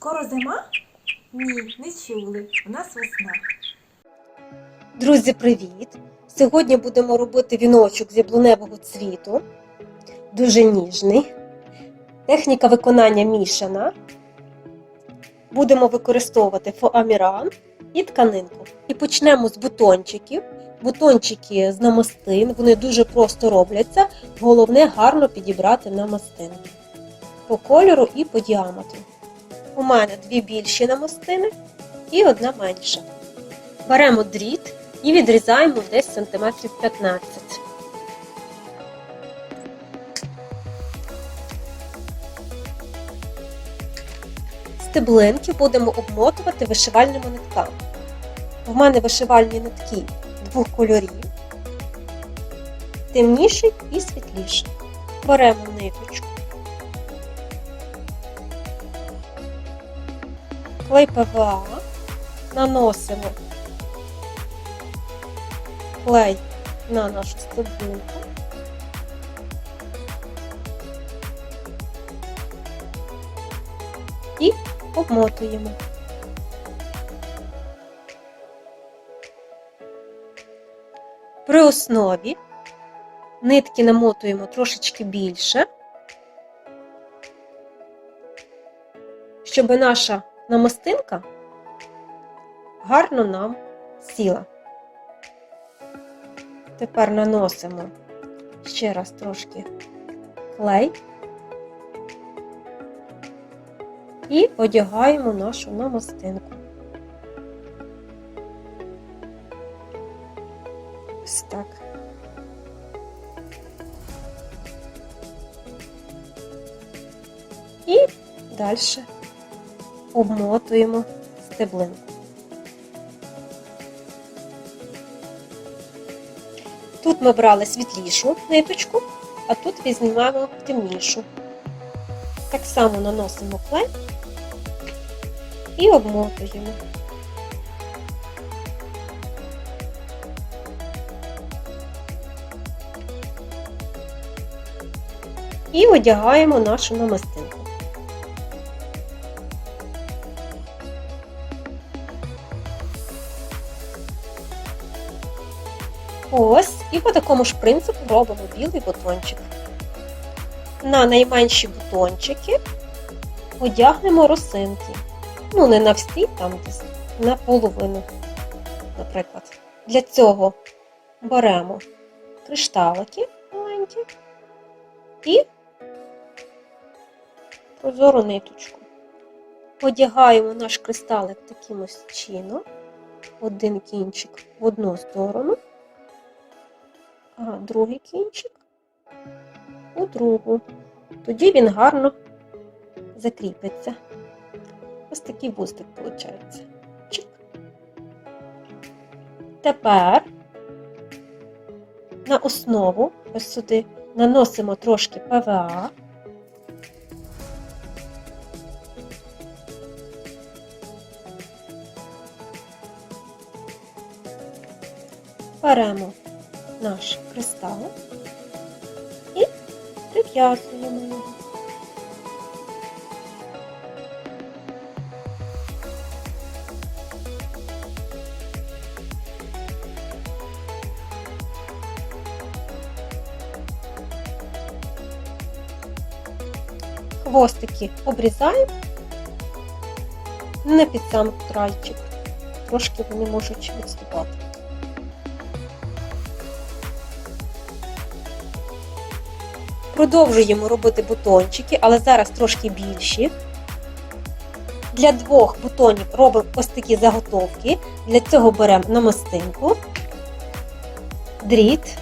Скоро зима? Ні, не чули. У нас весна. Друзі, привіт! Сьогодні будемо робити віночок з яблуневого цвіту. Дуже ніжний. Техніка виконання мішана. Будемо використовувати фоаміран і тканинку. І почнемо з бутончиків. Бутончики з намастин, вони дуже просто робляться. Головне гарно підібрати намастинки по кольору і по діаметру. У мене дві більші намастини і одна менша. Беремо дріт і відрізаємо десь сантиметрів 15. Стеблинки будемо обмотувати вишивальними нитками. В мене вишивальні нитки двох кольорів, темніший і світліший. Беремо ниточку, клей ПВА, наносимо клей на нашу стеблинку. І обмотуємо. При основі нитки намотуємо трошечки більше, щоб наша намистинка гарно нам сіла. Тепер наносимо ще раз трошки клей і одягаємо нашу намастинку. Ось так. І далі обмотуємо стеблинку. Тут ми брали світлішу ниточку, а тут візьмемо темнішу. Так само наносимо клей і обмотуємо. І одягаємо нашу намистинку. По такому ж принципу робимо білий бутончик. На найменші бутончики одягнемо росинки. Ну, не на всі, там десь на половину, наприклад. Для цього беремо кришталики маленькі і прозору ниточку. Одягаємо наш кристалик таким ось чином, один кінчик в одну сторону, а другий кінчик у другу. Тоді він гарно закріпиться. Ось такий бустик виходить. Чик. Тепер на основу, ось сюди, наносимо трошки ПВА. Беремо наш кристалик і прив'язуємо його. Хвостики обрізаємо не під сам крайчик, трошки вони можуть відступати. Продовжуємо робити бутончики, але зараз трошки більші. Для двох бутонів робимо ось такі заготовки. Для цього беремо намистинку, дріт,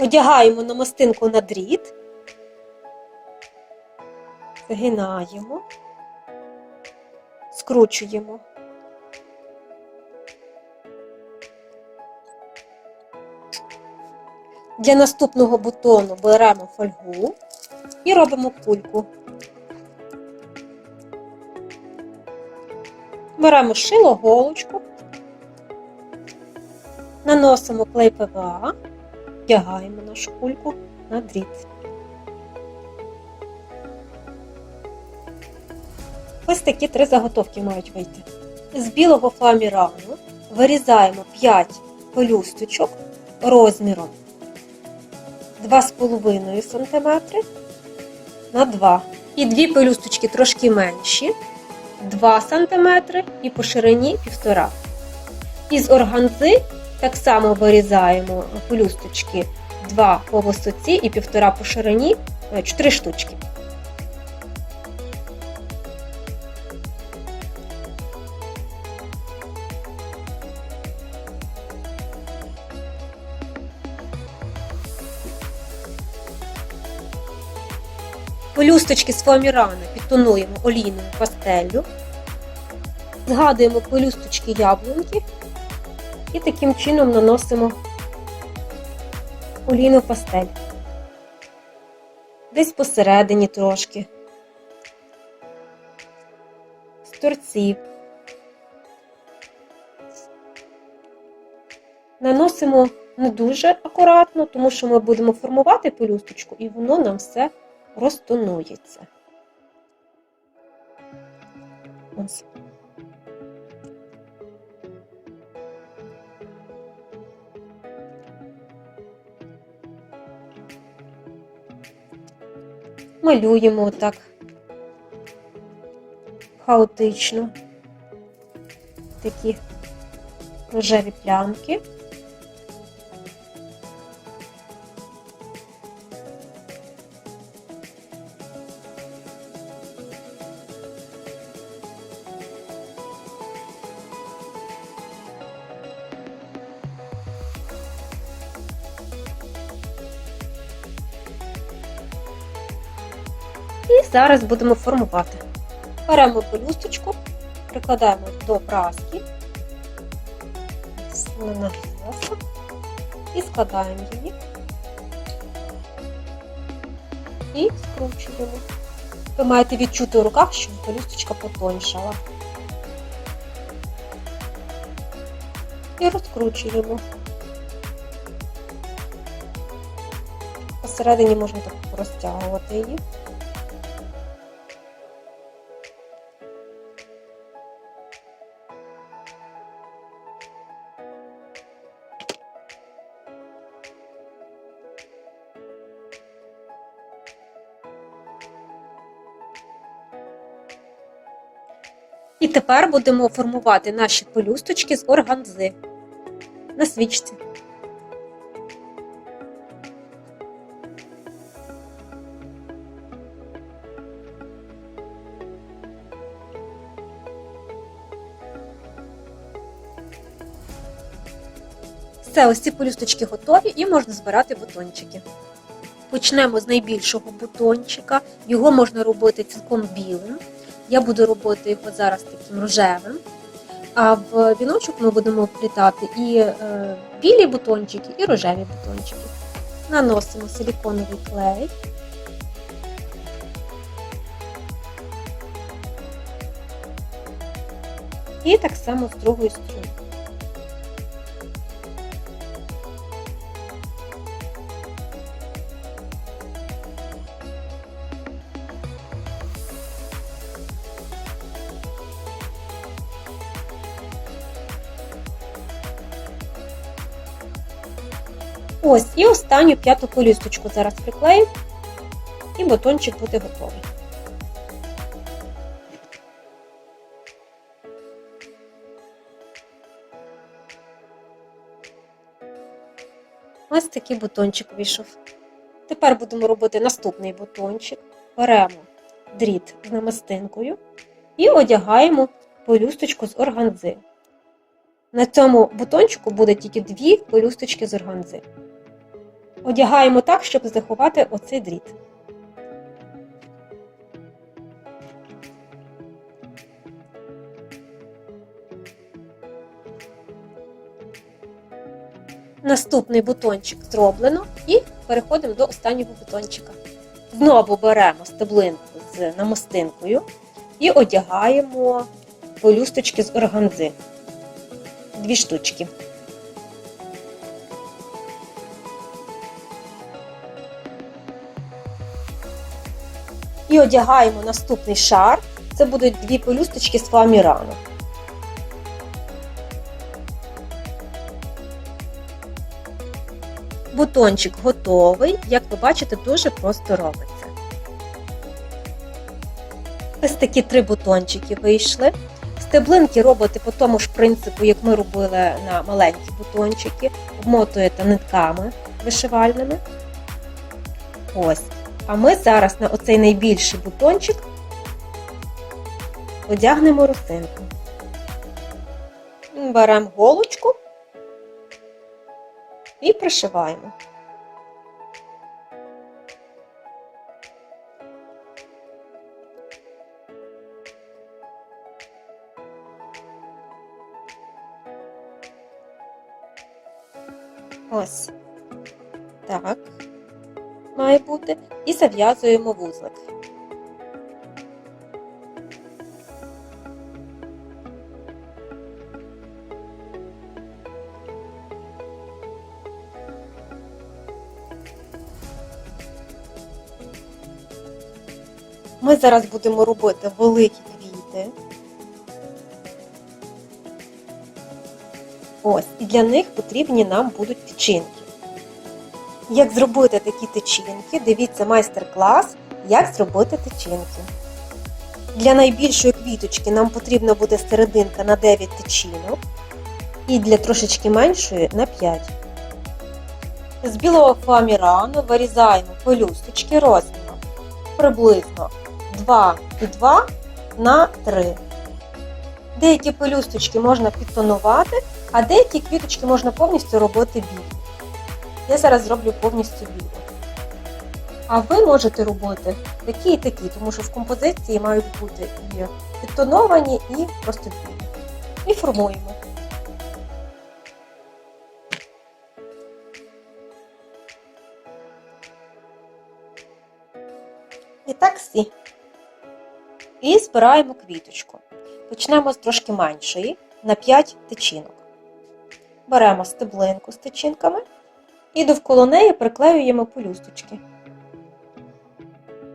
одягаємо намистинку на дріт, згинаємо, скручуємо. Для наступного бутону беремо фольгу і робимо кульку. Беремо шило голочку, наносимо клей ПВА, вдягаємо нашу кульку на дріт. Ось такі три заготовки мають вийти. З білого фламірану вирізаємо 5 пелюсточок розміром 2,5 см на 2 І дві пелюсточки трошки менші 2 см і по ширині 1,5 Із органзи так само вирізаємо пелюсточки 2 по висоті і 1,5 по ширині 4 штучки. Пелюсточки з фоамірана підтонуємо олійною пастеллю. Згадуємо пелюсточки яблуньки і таким чином наносимо олійну пастель. Десь посередині трошки. З торців. Наносимо не дуже акуратно, тому що ми будемо формувати пелюсточку і воно нам все розтонується. Ось. Малюємо отак хаотично такі рожеві плямки. Зараз будемо формувати. Беремо пелюсточку, прикладаємо до праски, вона нагрілася, і складаємо її і скручуємо. Ви маєте відчути у руках, щоб пелюсточка потоншала. І розкручуємо. Посередині можна так розтягувати її. Тепер будемо формувати наші пелюсточки з органзи на свічці. Все, ось ці пелюсточки готові і можна збирати бутончики. Почнемо з найбільшого бутончика. Його можна робити цілком білим. Я буду робити його зараз таким рожевим. А в віночок ми будемо вплітати і е, білі бутончики, і рожеві бутончики. Наносимо силіконовий клей. І так само з другої сторони. Ось, і останню п'яту пелюсточку зараз приклею, і бутончик буде готовий. Ось такий бутончик вийшов. Тепер будемо робити наступний бутончик. Беремо дріт з намистинкою і одягаємо пелюсточку з органзи. На цьому бутончику буде тільки дві пелюсточки з органзи. Одягаємо так, щоб заховати оцей дріт. Наступний бутончик зроблено і переходимо до останнього бутончика. Знову беремо стеблинку з намистинкою і одягаємо пелюсточки з органзи. Дві штучки. І одягаємо наступний шар Це будуть дві пелюсточки з фоамірану. Бутончик готовий, як ви бачите, дуже просто робиться. Ось такі три бутончики вийшли. Стеблинки робите по тому ж принципу, як ми робили на маленькі бутончики, обмотуєте нитками вишивальними. Ось. А ми зараз на оцей найбільший бутончик одягнемо росинку. Беремо голочку і пришиваємо. Ось. Так. Має бути. І зав'язуємо вузлик. Ми зараз будемо робити великі квіти. Ось, і для них потрібні нам будуть тичинки. Як зробити такі тичинки, дивіться майстер-клас, як зробити тичинки. Для найбільшої квіточки нам потрібна буде серединка на 9 тичинок, і для трошечки меншої на 5. З білого фоамірану вирізаємо пелюсточки розміром приблизно 2,2 на 3. Деякі пелюсточки можна підтонувати, а деякі квіточки можна повністю робити білі. Я зараз зроблю повністю білу. А ви можете робити такі і такі, тому що в композиції мають бути і підтоновані, і просто білі. І формуємо. І так всі. І збираємо квіточку. Почнемо з трошки меншої на 5 тичинок. Беремо стеблинку з тичинками і довкола неї приклеюємо пелюсточки.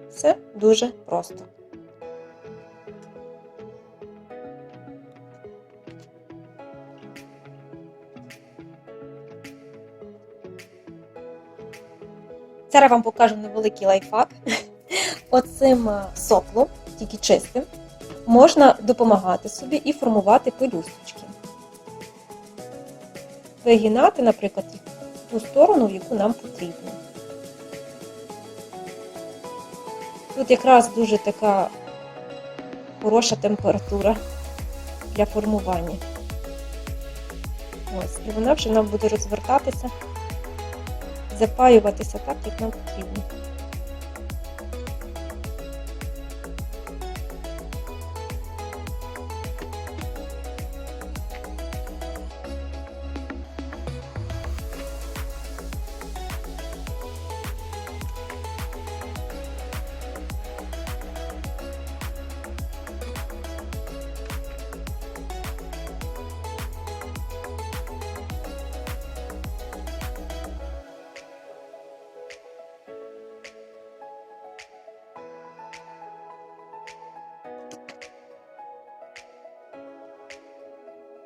Все дуже просто. Зараз вам покажу невеликий лайфхак. Оцим е, соплом, тільки чистим, можна допомагати собі і формувати пелюсточки. Вигинати, наприклад, їх ту сторону, в яку нам потрібно. Тут якраз дуже така хороша температура для формування. Ось, і вона вже нам буде розвертатися, запаюватися так, як нам потрібно.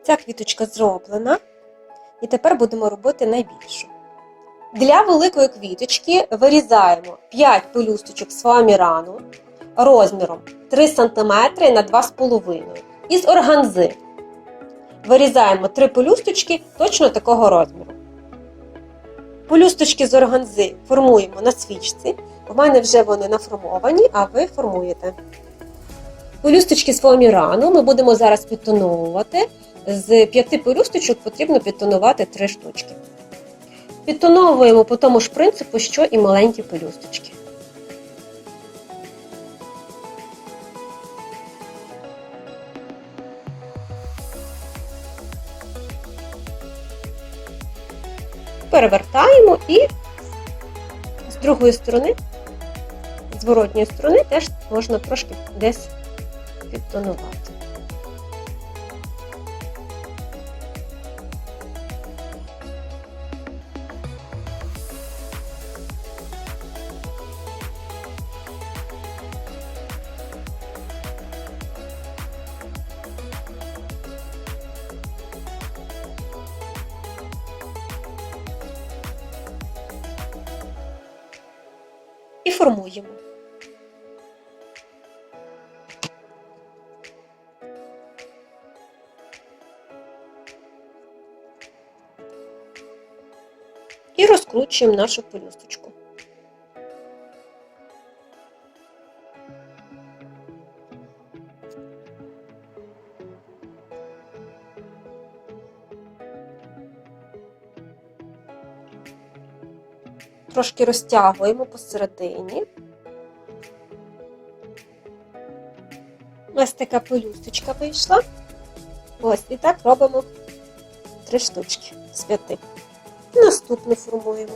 Ця квіточка зроблена. І тепер будемо робити найбільшу. Для великої квіточки вирізаємо 5 пелюсточок з фоамірану розміром 3 см на 2,5 із органзи. Вирізаємо 3 пелюсточки точно такого розміру. Пелюсточки з органзи формуємо на свічці. У мене вже вони наформовані, а ви формуєте. Пелюсточки з фоамірану ми будемо зараз підтоновувати. З п'яти пелюсточок потрібно підтонувати 3 штучки. Підтоновуємо по тому ж принципу, що і маленькі пелюсточки. Перевертаємо і з другої сторони, зворотньої сторони, теж можна трошки десь підтонувати. Формуємо. І розкручуємо нашу пелюсточку. Трошки розтягуємо посередині. Ось така пелюсточка вийшла. Ось, і так робимо три штучки з п'яти. Наступну формуємо.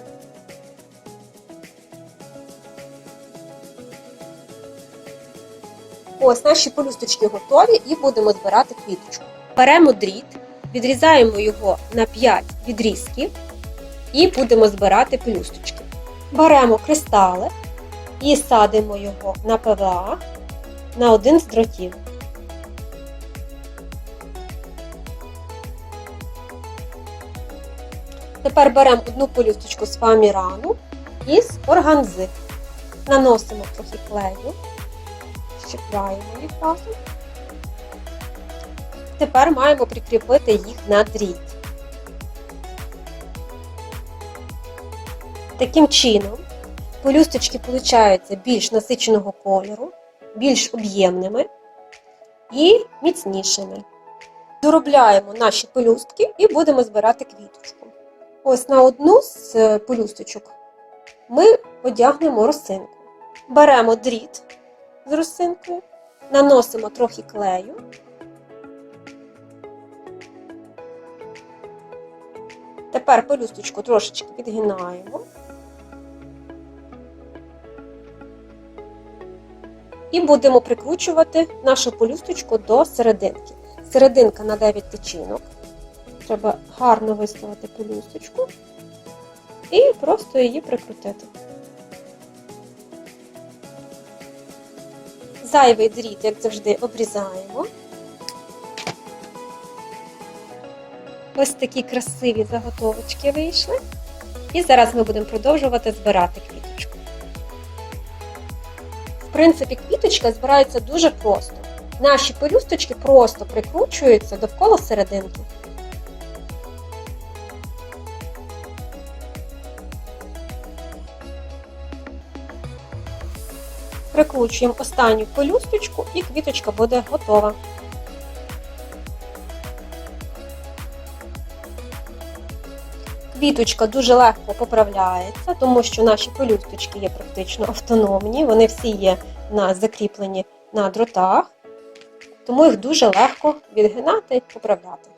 Ось наші пелюсточки готові і будемо збирати квіточку. Беремо дріт, відрізаємо його на 5 відрізків і будемо збирати пелюсточки. Беремо кристали і садимо його на ПВА на один з дротів. Тепер беремо одну пелюсточку з фоамірану і з органзи. Наносимо трохи клею, щепляємо їх разом. Тепер маємо прикріпити їх на дріт. Таким чином, пелюсточки получаються більш насиченого кольору, більш об'ємними і міцнішими. Доробляємо наші пелюстки і будемо збирати квіточку. Ось на одну з е, пелюсточок ми одягнемо росинку. Беремо дріт з росинкою, наносимо трохи клею. Тепер пелюсточку трошечки підгинаємо. І будемо прикручувати нашу пелюсточку до серединки. Серединка на 9 тичинок. Треба гарно виставити пелюсточку і просто її прикрутити. Зайвий дріт, як завжди, обрізаємо. Ось такі красиві заготовочки вийшли. І зараз ми будемо продовжувати збирати квіточку. В принципі, квіточка збирається дуже просто. Наші пелюсточки просто прикручуються довкола серединки. Прикручуємо останню пелюсточку і квіточка буде готова. Квіточка дуже легко поправляється, тому що наші пелюсточки є практично автономні, вони всі є на, закріплені на дротах, тому їх дуже легко відгинати і поправляти.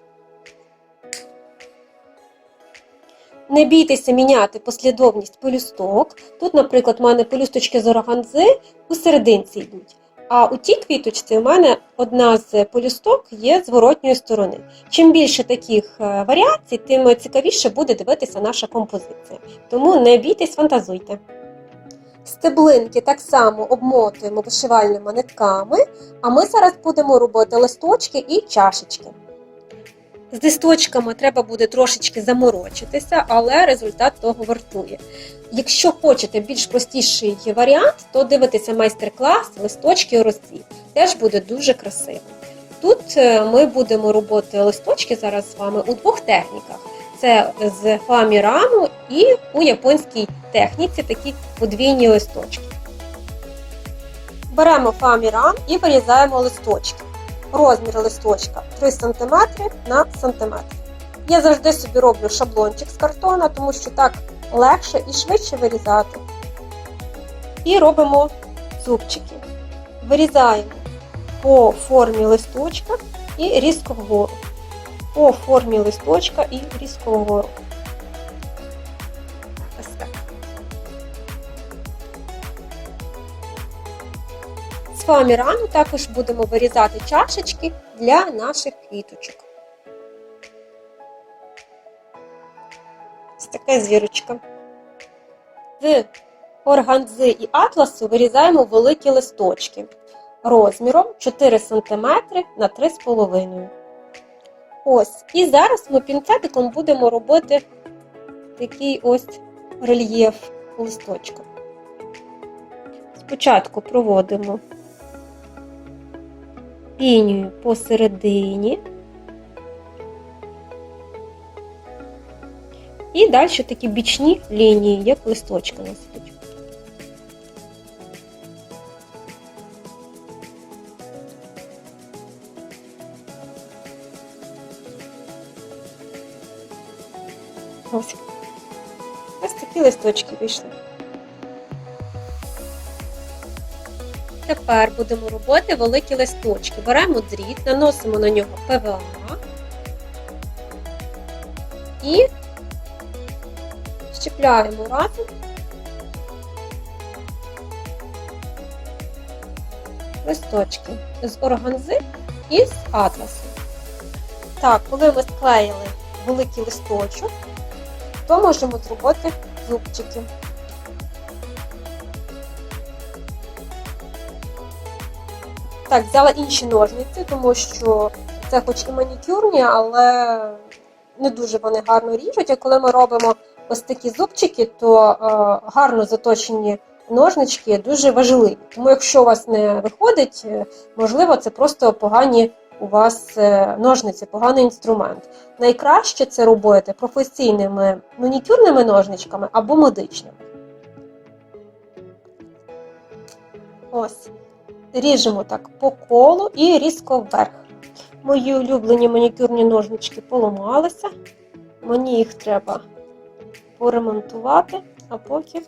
Не бійтеся міняти послідовність пелюсток. Тут, наприклад, у мене пелюсточки з органзи у серединці йдуть. А у тій квіточці у мене одна з полюсток є зворотньої сторони. Чим більше таких е, варіацій, тим цікавіше буде дивитися наша композиція. Тому не бійтесь, фантазуйте. Стеблинки так само обмотуємо вишивальними нитками, а ми зараз будемо робити листочки і чашечки. З листочками треба буде трошечки заморочитися, але результат того вартує. Якщо хочете більш простіший варіант, то дивитися майстер-клас, листочки розцвіт. Теж буде дуже красиво. Тут е, ми будемо робити листочки зараз з вами у двох техніках: це з фоамірану і у японській техніці такі подвійні листочки. Беремо фоаміран і вирізаємо листочки. Розмір листочка 3 см на см. Я завжди собі роблю шаблончик з картона, тому що так легше і швидше вирізати. І робимо зубчики. Вирізаємо по формі листочка і різко вгору. По формі листочка і різко вгору. З фоамірану також будемо вирізати чашечки для наших квіточок. Ось така зірочка. З органзи і атласу вирізаємо великі листочки розміром 4 см на 3,5 Ось. І зараз ми пінцетиком будемо робити такий ось рельєф листочка. Спочатку проводимо лінію посередині. І далі такі бічні лінії, як листочки на листочку. Ось. Ось такі листочки вийшли. Тепер будемо робити великі листочки. Беремо дріт, наносимо на нього ПВА і щепляємо разом листочки з органзи і з атласу. Так, коли ми склеїли великий листочок, то можемо зробити зубчики. Так, взяла інші ножниці, тому що це хоч і манікюрні, але не дуже вони гарно ріжуть. А коли ми робимо ось такі зубчики, то е, гарно заточені ножнички дуже важливі. Тому якщо у вас не виходить, е, можливо, це просто погані у вас е, ножниці, поганий інструмент. Найкраще це робити професійними манікюрними ножничками або медичними. Ось. Ріжемо так по колу і різко вверх. Мої улюблені манікюрні ножнички поламалися. Мені їх треба поремонтувати, а поки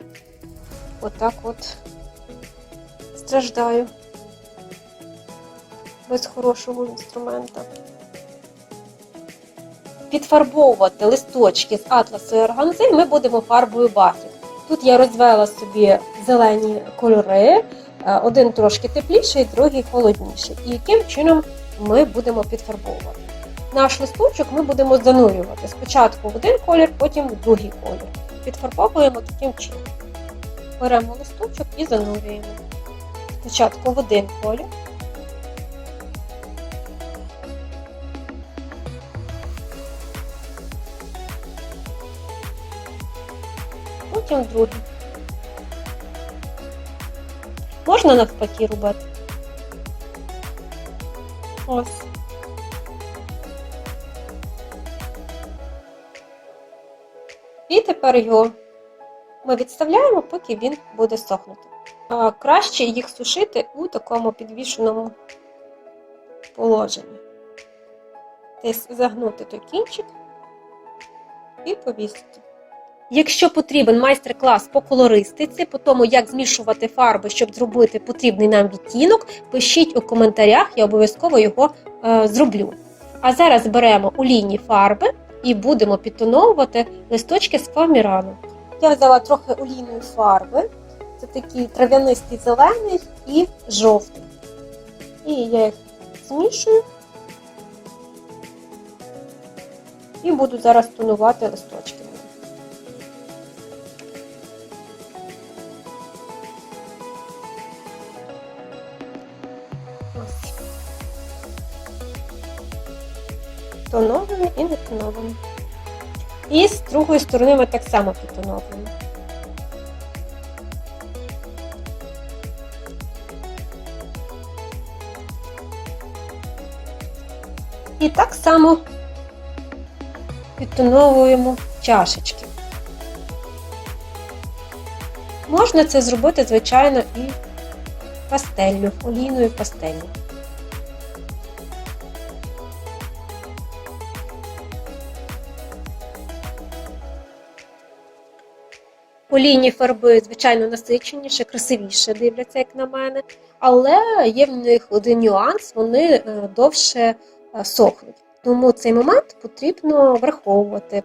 отак от страждаю без хорошого інструмента. Підфарбовувати листочки з атласу і органзи ми будемо фарбою батік. Тут я розвела собі зелені кольори, один трошки тепліший, другий холодніший. І яким чином ми будемо підфарбовувати. Наш листочок ми будемо занурювати спочатку в один колір, потім в другий колір. Підфарбовуємо таким чином. Беремо листочок і занурюємо. Спочатку в один колір. Потім в другий. Можна навпаки робити. Ось. І тепер його ми відставляємо, поки він буде сохнути. А краще їх сушити у такому підвішеному положенні. Десь загнути той кінчик і повісити. Якщо потрібен майстер-клас по колористиці, по тому, як змішувати фарби, щоб зробити потрібний нам відтінок, пишіть у коментарях, я обов'язково його е, зроблю. А зараз беремо олійні фарби і будемо підтоновувати листочки з фоамірану. Я взяла трохи олійної фарби, це такий трав'янистий зелений і жовтий. І я їх змішую і буду зараз тонувати листочки. Тоновими і не тоновими. І з другої сторони ми так само підтоновуємо. І так само підтоновуємо чашечки. Можна це зробити, звичайно, і пастеллю, олійною пастеллю. Олійні фарби, звичайно, насиченіше, красивіше дивляться, як на мене, але є в них один нюанс, вони е, довше е, сохнуть. Тому цей момент потрібно враховувати.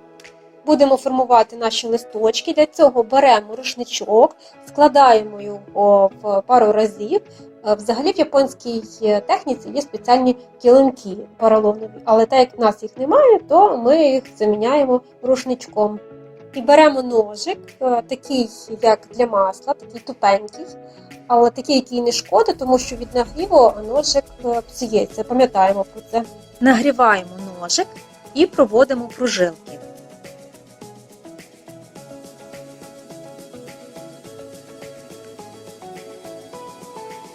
Будемо формувати наші листочки. Для цього беремо рушничок, складаємо його в пару разів. Е, Взагалі в японській техніці є спеціальні килимки поролонові, але так як в нас їх немає, то ми їх заміняємо рушничком. І беремо ножик, е, такий, як для масла, такий тупенький, але такий, який не шкодить, тому що від нагріву ножик е, псується. Пам'ятаємо про це. Нагріваємо ножик і проводимо прожилки.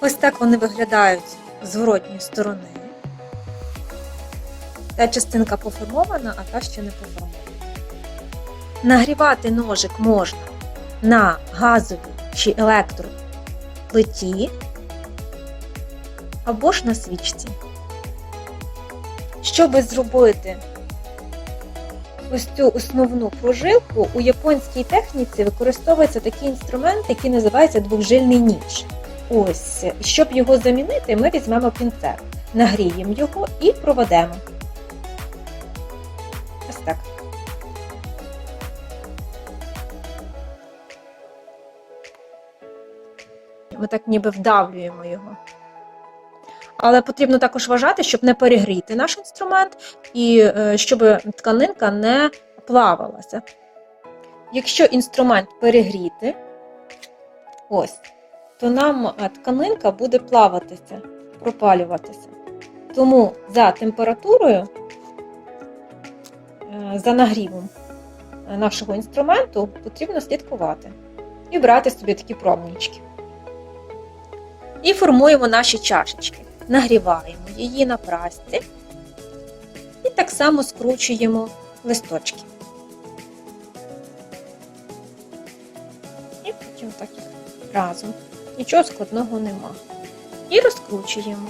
Ось так вони виглядають з зворотньої сторони. Та частинка поформована, а та ще не поформована. Нагрівати ножик можна на газовій чи електроплиті або ж на свічці. Щоб зробити ось цю основну прожилку, у японській техніці використовується такий інструмент, який називається двохжильний ніж. Ось, щоб його замінити, ми візьмемо пінцет, нагріємо його і проведемо. Ми так ніби вдавлюємо його. Але потрібно також вважати, щоб не перегріти наш інструмент і е, щоб тканинка не плавалася. Якщо інструмент перегріти, ось, то нам е, тканинка буде плаватися, пропалюватися. Тому за температурою, е, за нагрівом нашого інструменту потрібно слідкувати і брати собі такі пробнички. І формуємо наші чашечки. Нагріваємо її на прасці і так само скручуємо листочки. І потім так разом. Нічого складного нема. І розкручуємо.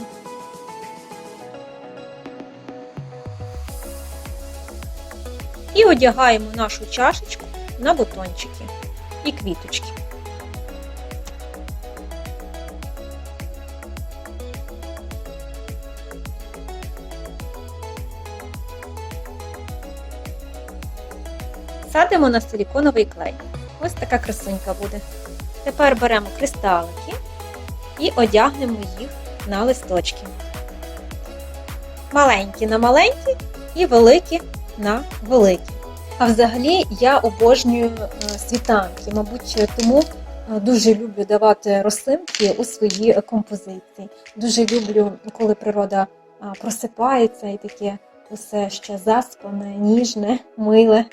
І одягаємо нашу чашечку на бутончики і квіточки. Садимо на силіконовий клей. Ось така красунька буде. Тепер беремо кристалики і одягнемо їх на листочки. Маленькі на маленькі і великі на великі. А взагалі я обожнюю е, світанки, мабуть, тому е, дуже люблю давати рослинки у свої композиції. Дуже люблю, коли природа просипається і таке усе ще заспане, ніжне, миле.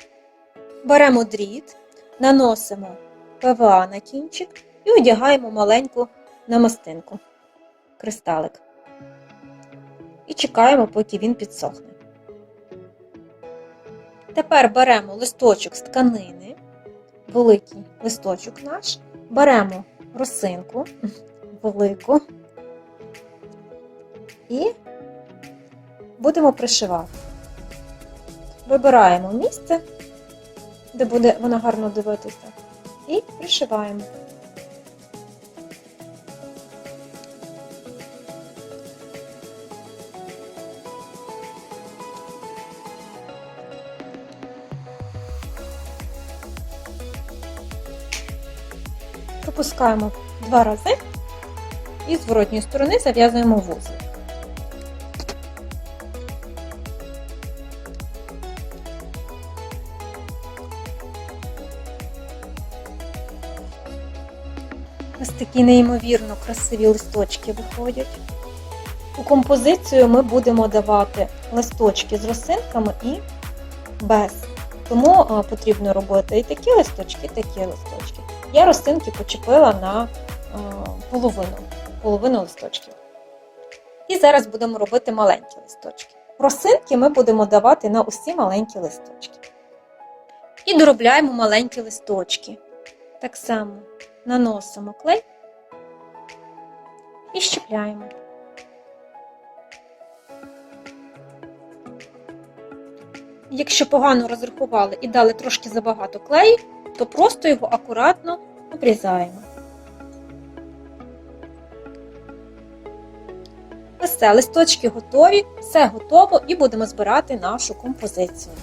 Беремо дріт, наносимо ПВА на кінчик і одягаємо маленьку намистинку, кристалик. І чекаємо, поки він підсохне. Тепер беремо листочок з тканини, великий листочок наш, беремо росинку велику і будемо пришивати. Вибираємо місце, де буде вона гарно дивитися, і пришиваємо. Пропускаємо два рази і з зворотньої сторони зав'язуємо вузол. Ось такі неймовірно красиві листочки виходять. У композицію ми будемо давати листочки з росинками і без. Тому потрібно робити і такі листочки, і такі листочки. Я рослинки почепила на половину, половину листочків. І зараз будемо робити маленькі листочки. Росинки ми будемо давати на усі маленькі листочки. І доробляємо маленькі листочки. Так само наносимо клей і щепляємо. Якщо погано розрахували і дали трошки забагато клею, то просто його акуратно обрізаємо. Все, листочки готові, все готово і будемо збирати нашу композицію.